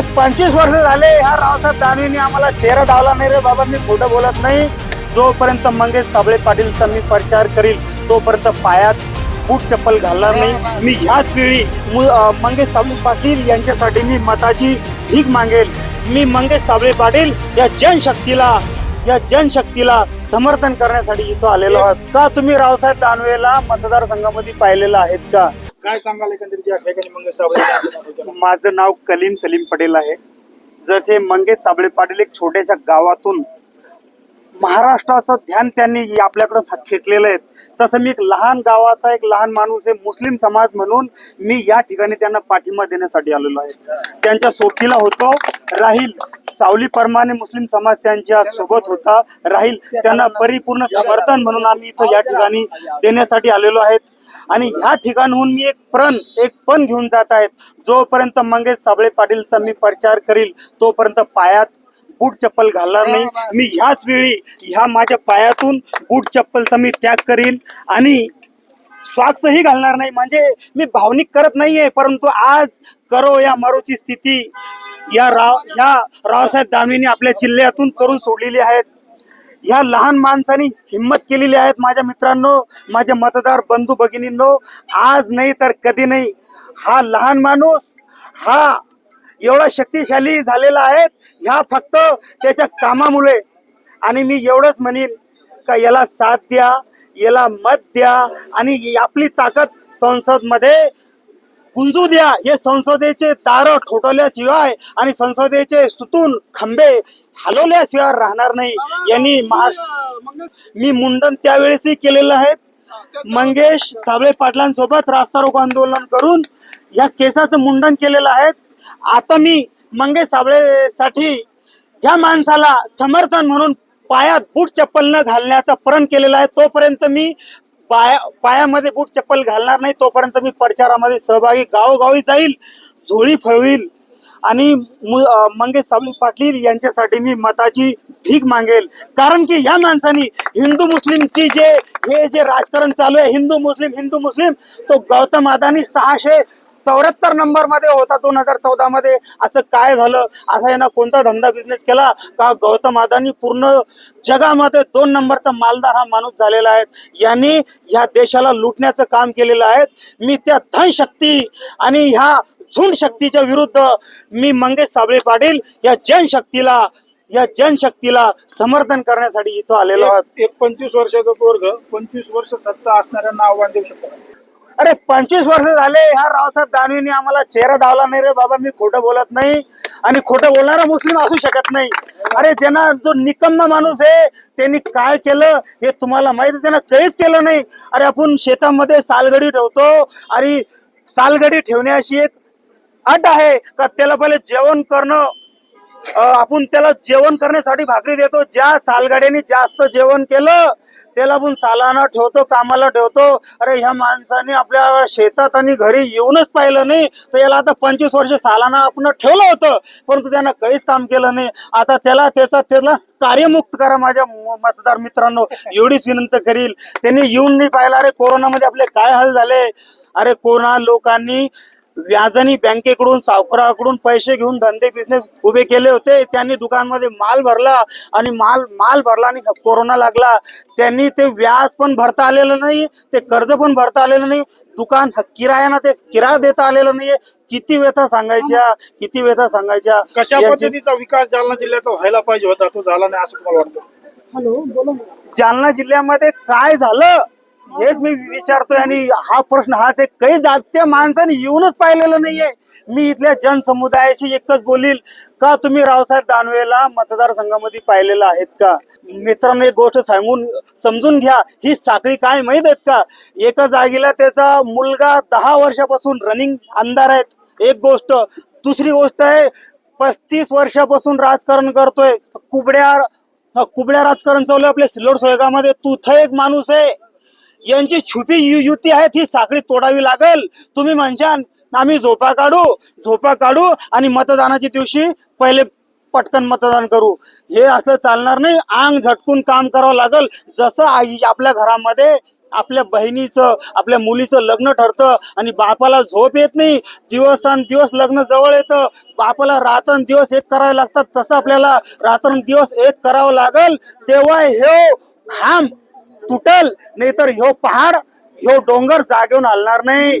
अरे पंचवीस वर्ष झाले ह्या रावसाहेब दानवेंनी आम्हाला चेहरा धावला नाही रे बाबा मी खोटं बोलत नाही. जोपर्यंत मंगेश साबळे पाटीलचा मी प्रचार करील तोपर्यंत पायात बूट चप्पल घालणार नाही. मी ह्याच वेळी मु- मंगेश साबळे पाटील यांच्यासाठी मी मताची भीक मागेल. मी मंगेश साबळे पाटील या जनशक्तीला या जनशक्तीला समर्थन करण्यासाठी इथं आलेलो आहात. का तुम्ही रावसाहेब दानवेला मतदारसंघामध्ये पाहिलेला आहेत का? काय सांगाल एकंदरीत या ठिकाणी मंगेश साबळे? माझं नाव कलीम सलीम पटेल आहे. जसे मंगेश साबळे पाटील एक छोट्याशा गावातून महाराष्ट्राचं ध्यान त्यांनी आपल्याकडे खेचलेलं आहे. तसं मी एक लहान गावाचा एक लहान माणूस आहे मुस्लिम समाज म्हणून मी या ठिकाणी त्यांना पाठिंबा देण्यासाठी आलेलो आहे. त्यांच्या सोबतीला होतो राहील सावली परमाने मुस्लिम समाज त्यांच्यासोबत होता राहील त्यांना परिपूर्ण समर्थन म्हणून आम्ही इथं या ठिकाणी देण्यासाठी आलेलो आहेत. आणि ह्या ठिकाणहून मी एक प्रण एक पण घेऊन जात आहेत. जोपर्यंत मंगेश साबळे पाटीलचा मी प्रचार करील तोपर्यंत पायात बूट चप्पल घालणार नाही. मी ह्याच वेळी ह्या माझ्या पायातून बूट चप्पलचा मी त्याग करील आणि स्वाक्षही घालणार नाही. म्हणजे मी भावनिक करत नाहीये परंतु आज करो या मरोची स्थिती या राव या रावसाहेब दानवेंनी आपल्या जिल्ह्यातून करून सोडलेली आहेत. ह्या लहान माणसांनी हिंमत केलेली आहेत माझ्या मित्रांनो माझ्या मतदार बंधू भगिनींनो. आज नाही तर कधी नाही. हा लहान माणूस हा एवढा शक्तिशाली झालेला आहे ह्या फक्त त्याच्या कामामुळे. आणि मी एवढंच म्हणेन का याला साथ द्या याला मत द्या आणि आपली ताकद संसदमध्ये गुंजू द्या. हे संसदेचे दार ठोठवल्याशिवाय आणि संसदेचे सुतून खंबे हलवल्याशिवाय राहणार नाही. यांनी महाराष्ट्र मी मुंडन त्यावेळेसही केलेलं आहे. मंगेश साबळे पाटलांसोबत रास्ता रोको आंदोलन करून या केसाचं मुंडन केलेलं आहे. आता मी मंगेश साबळेसाठी या माणसाला समर्थन म्हणून पायात बूट चप्पल न घालण्याचा प्रण केलेला आहे. तोपर्यंत मी पाया पायामध्ये बूट चप्पल घालणार नाही तोपर्यंत मी प्रचारामध्ये सहभागी गावोगावी जाईल झोळी फळवील आणि मु- मंगेश सावली पाटील यांच्यासाठी मी मताची भीक मागेल. कारण की या माणसानी हिंदू मुस्लिमची जे हे जे राजकारण चालू आहे हिंदू मुस्लिम हिंदू मुस्लिम तो गौतम अदानी सहाशे चौऱ्याहत्तर नंबरमध्ये होता दोन हजार चौदा मध्ये. असं काय झालं? असा यानं कोणता धंदा बिझनेस केला? का गौतम अदानी पूर्ण जगामध्ये दोन नंबरचा मालदार हा माणूस झालेला आहे? यांनी ह्या देशाला लुटण्याचं काम केलेलं आहे. मी त्या धन शक्ती आणि ह्या झुंड शक्तीच्या विरुद्ध मी मंगेश साबळे पाटील या जनशक्तीला या जनशक्तीला समर्थन करण्यासाठी इथं आलेलो आहोत. एक पंचवीस वर्षाचा वर्ग पंचवीस वर्ष सत्ता असणाऱ्यांना आव्हान देऊ शकतो अरे पंचवीस वर्ष झाले ह्या रावसाहेब दानवेंनी आम्हाला चेहरा धावला नाही रे बाबा मी खोटं बोलत नाही आणि खोटं बोलणारा मुस्लिम असू शकत नाही. अरे ज्यांना जो निकम्मा माणूस आहे त्यांनी काय केलं हे तुम्हाला माहिती आहे, त्यांना काहीच केलं नाही. अरे आपण शेतामध्ये सालगडी ठेवतो आणि सालगडी ठेवण्याची एक अट आहे का? त्याला पहिले जेवण करणं आपण त्याला जेवण करण्यासाठी भाकरी देतो. ज्या सालगाड्याने जास्त जेवण केलं त्याला आपण सालाना ठेवतो कामाला ठेवतो. अरे ह्या माणसाने आपल्या शेतात आणि घरी येऊनच पाहिलं नाही. तर याला आता पंचवीस वर्ष सालाना आपण ठेवलं होतं परंतु त्यानं काहीच काम केलं नाही. आता त्याला त्याचा त्याला कार्यमुक्त करा माझ्या मतदार मित्रांनो. एवढीच विनंती करील. त्यांनी येऊन नाही पाहिलं. अरे कोरोनामध्ये आपले काय हाल झाले? अरे कोरोना लोकांनी व्याजाने बँकेकडून सावकाराकडून पैसे घेऊन धंदे बिझनेस उभे केले होते. त्यांनी दुकानमध्ये माल भरला आणि माल माल भरला आणि कोरोना लागला. त्यांनी ते व्याज पण भरता आलेलं नाही ते कर्ज पण भरता आलेलं नाही. दुकान किरायाना ते किराया देता आलेलं नाहीये. किती व्यथा सांगायच्या किती व्यथा सांगायच्या. कशा पद्धतीचा विकास जालना जिल्ह्याचा व्हायला पाहिजे होता? तो झाला नाही असं तुम्हाला वाटतं? जालना जिल्ह्यामध्ये काय झालं? हेच मी विचारतोय आणि हा प्रश्न हाच आहे काही जात्या माणसाने येऊनच पाहिलेलं नाहीये. मी इथल्या जनसमुदायाशी एकच बोलील का तुम्ही रावसाहेब दानवेला मतदारसंघामध्ये पाहिलेलं आहेत का? मित्रांनो एक गोष्ट सांगून समजून घ्या ही साखळी काय माहीत आहेत का? एका जागेला त्याचा मुलगा दहा वर्षापासून रनिंग आमदार आहेत एक गोष्ट. दुसरी गोष्ट आहे पस्तीस वर्षापासून राजकारण करतोय कुबड्या कुबड्या राजकारण चालू आपल्या सिल्लोड सोयगामध्ये तुथ एक माणूस आहे. यांची छुपी यु- युती आहे ती साखळी तोडावी लागेल. तुम्ही म्हणशान आम्ही झोपा काढू झोपा काढू आणि मतदानाच्या दिवशी पहिले पटकन मतदान करू. हे असं चालणार नाही. आंग झटकून काम करावं लागेल. जसं आई आपल्या घरामध्ये आपल्या बहिणीचं आपल्या मुलीचं लग्न ठरतं आणि बापाला झोप येत नाही दिवसान दिवस लग्न जवळ येतं. बापाला रातन दिवस एक करावे लागतात तसं आपल्याला रात्र दिवस एक करावं लागल. तेव्हा हे हो खांब तुटल नाहीतर ह्यो पहाड ह्यो डोंगर जागेऊन हलणार नाही.